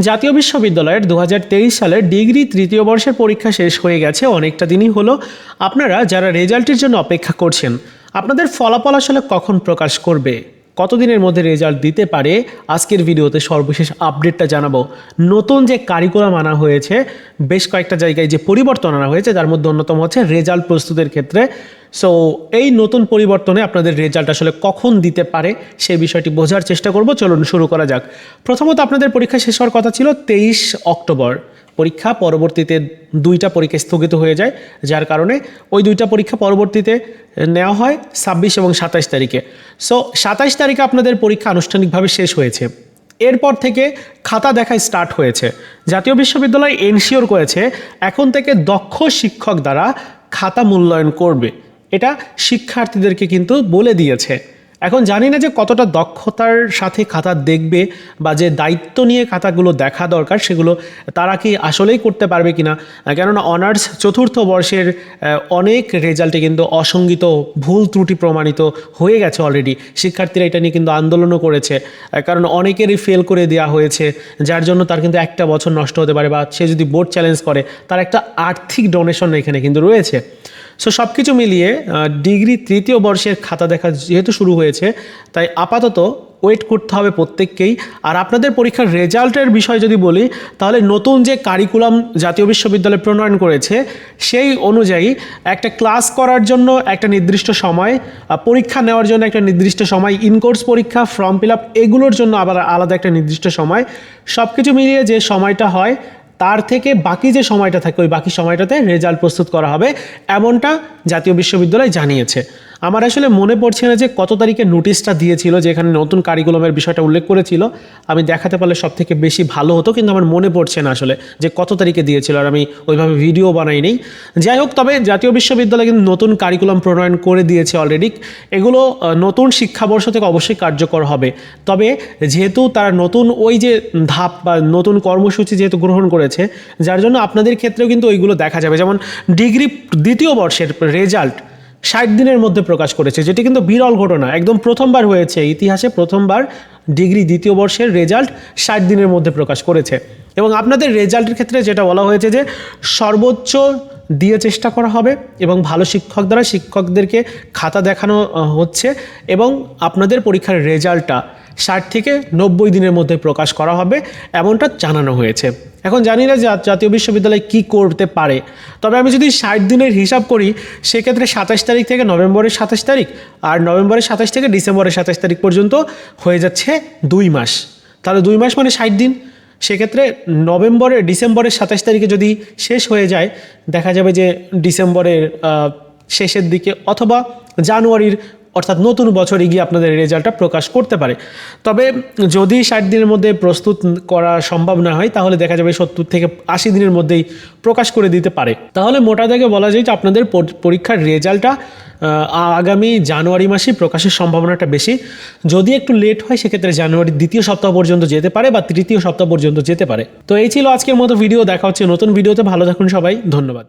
জাতীয় বিশ্ববিদ্যালয়ের দু সালের ডিগ্রি তৃতীয় বর্ষের পরীক্ষা শেষ হয়ে গেছে। অনেকটা দিনই হলো। আপনারা যারা রেজাল্টের জন্য অপেক্ষা করছেন, আপনাদের ফলাফল আসলে কখন প্রকাশ করবে? কতদিনের মধ্যে রেজাল্ট দিতে পারে? আজকের ভিডিওতে সর্বশেষ আপডেটটা জানাব। নতুন যে কারিকুলাম আনা হয়েছে, বেশ কয়েকটা জায়গায় যে পরিবর্তন আনা হয়েছে, তার মধ্যে অন্যতম হচ্ছে রেজাল্ট প্রস্তুতের ক্ষেত্রে। সো এই নতুন পরিবর্তনে আপনাদের রেজাল্ট আসলে কখন দিতে পারে সেই বিষয়টি বোঝার চেষ্টা করব। চলুন শুরু করা যাক। প্রথমত আপনাদের পরীক্ষা শেষ হওয়ার কথা ছিল তেইশ অক্টোবর। পরীক্ষা পরবর্তীতে দুইটা পরীক্ষা স্থগিত হয়ে যায়, যার কারণে ওই দুইটা পরীক্ষা পরবর্তীতে নেওয়া হয় ছাব্বিশ এবং সাতাশ তারিখে। সো সাতাশ তারিখে আপনাদের পরীক্ষা আনুষ্ঠানিকভাবে শেষ হয়েছে। এরপর থেকে খাতা দেখা স্টার্ট হয়েছে। জাতীয় বিশ্ববিদ্যালয় এনশিওর করেছে, এখন থেকে দক্ষ শিক্ষক দ্বারা খাতা মূল্যায়ন করবে। এটা শিক্ষার্থীদেরকে কিন্তু বলে দিয়েছে। এখন জানি না যে কতটা দক্ষতার সাথে খাতা দেখবে বা যে দায়িত্ব নিয়ে খাতাগুলো দেখা দরকার সেগুলো তারা কি আসলেই করতে পারবে কিনা। কেননা অনার্স চতুর্থ বর্ষের অনেক রেজাল্টে কিন্তু অসঙ্গিত ভুল ত্রুটি প্রমাণিত হয়ে গেছে অলরেডি শিক্ষার্থীরা এটা নিয়ে কিন্তু আন্দোলনও করেছে। কারণ অনেকেরই ফেল করে দেওয়া হয়েছে, যার জন্য তার কিন্তু একটা বছর নষ্ট হতে পারে বা সে যদি বোর্ড চ্যালেঞ্জ করে, তার একটা আর্থিক ডোনেশন এখানে কিন্তু রয়েছে। সো সব কিছু মিলিয়ে ডিগ্রি তৃতীয় বর্ষের খাতা দেখা যেহেতু শুরু হয়েছে, তাই আপাতত ওয়েট করতে হবে প্রত্যেককেই। আর আপনাদের পরীক্ষার রেজাল্টের বিষয় যদি বলি, তাহলে নতুন যে কারিকুলাম জাতীয় বিশ্ববিদ্যালয় প্রণয়ন করেছে, সেই অনুযায়ী একটা ক্লাস করার জন্য একটা নির্দিষ্ট সময় পরীক্ষা নেওয়ার জন্য একটা নির্দিষ্ট সময় ইনকোর্স পরীক্ষা ফর্ম ফিল আপ এগুলোর জন্য আবার আলাদা একটা নির্দিষ্ট সময়। সব কিছু মিলিয়ে যে সময়টা হয় তার থেকে বাকি যে সময়টা থাকে, ওই বাকি সময়টাতে রেজাল্ট প্রস্তুত করা হবে, এমনটা জাতীয় বিশ্ববিদ্যালয় জানিয়েছে। আমার আসলে মনে পড়ছে না যে কত তারিখে নোটিশটা দিয়েছিল যেখানে নতুন কারিকুলামের বিষয়টা উল্লেখ করেছিল। আমি দেখাতে পারলে সব থেকে বেশি ভালো হতো, কিন্তু আমার মনে পড়ছে না আসলে যে কত তারিখে দিয়েছিল, আর আমি ওইভাবে ভিডিও বানাই নেই। যাই হোক, তবে জাতীয় বিশ্ববিদ্যালয় কিন্তু নতুন কারিকুলাম প্রণয়ন করে দিয়েছে অলরেডি এগুলো নতুন শিক্ষাবর্ষ থেকে অবশ্যই কার্যকর হবে। তবে যেহেতু তারা নতুন ওই যে ধাপ বা নতুন কর্মসূচি যেহেতু গ্রহণ করেছে, যার জন্য আপনাদের ক্ষেত্রেও কিন্তু ওইগুলো দেখা যাবে। যেমন ডিগ্রি দ্বিতীয় বর্ষের রেজাল্ট ষাট দিনের মধ্যে প্রকাশ করেছে, যেটি কিন্তু বিরল ঘটনা। একদম প্রথমবার হয়েছে ইতিহাসে প্রথমবার ডিগ্রি দ্বিতীয় বর্ষের রেজাল্ট ষাট দিনের মধ্যে প্রকাশ করেছে। এবং আপনাদের রেজাল্টের ক্ষেত্রে যেটা বলা হয়েছে যে, সর্বোচ্চ দিয়ে চেষ্টা করা হবে এবং ভালো শিক্ষক দ্বারা শিক্ষকদেরকে খাতা দেখানো হচ্ছে এবং আপনাদের পরীক্ষার রেজাল্টটা ষাট থেকে নব্বই দিনের মধ্যে প্রকাশ করা হবে, এমনটা জানানো হয়েছে। এখন জানি না জাতীয় বিশ্ববিদ্যালয় কি করতে পারে। তবে আমি যদি ষাট দিনের হিসাব করি, সেক্ষেত্রে সাতাশ তারিখ থেকে নভেম্বরের সাতাশ তারিখ আর নভেম্বরের সাতাশ থেকে ডিসেম্বরের সাতাশ তারিখ পর্যন্ত হয়ে যাচ্ছে দুই মাস। তাহলে দুই মাস মানে ষাট দিন। সেক্ষেত্রে নভেম্বরের ডিসেম্বরের সাতাশ তারিখে যদি শেষ হয়ে যায়, দেখা যাবে যে ডিসেম্বরের শেষের দিকে অথবা জানুয়ারির অর্থাৎ নতুন বছরে গিয়ে আপনাদের রেজাল্টটা প্রকাশ করতে পারে। তবে যদি ষাট দিনের মধ্যে প্রস্তুত করা সম্ভব না হয়, তাহলে দেখা যাবে সত্তর থেকে আশি দিনের মধ্যেই প্রকাশ করে দিতে পারে। তাহলে মোটা দাগে বলা যায় যে আপনাদের পরীক্ষার রেজাল্টটা আগামী জানুয়ারি মাসে প্রকাশের সম্ভাবনাটা বেশি। যদি একটু লেট হয়, সেক্ষেত্রে জানুয়ারির দ্বিতীয় সপ্তাহ পর্যন্ত যেতে পারে বা তৃতীয় সপ্তাহ পর্যন্ত যেতে পারে। তো এই ছিল আজকের মতো ভিডিও। দেখা হচ্ছে নতুন ভিডিওতে। ভালো থাকুন সবাই। ধন্যবাদ।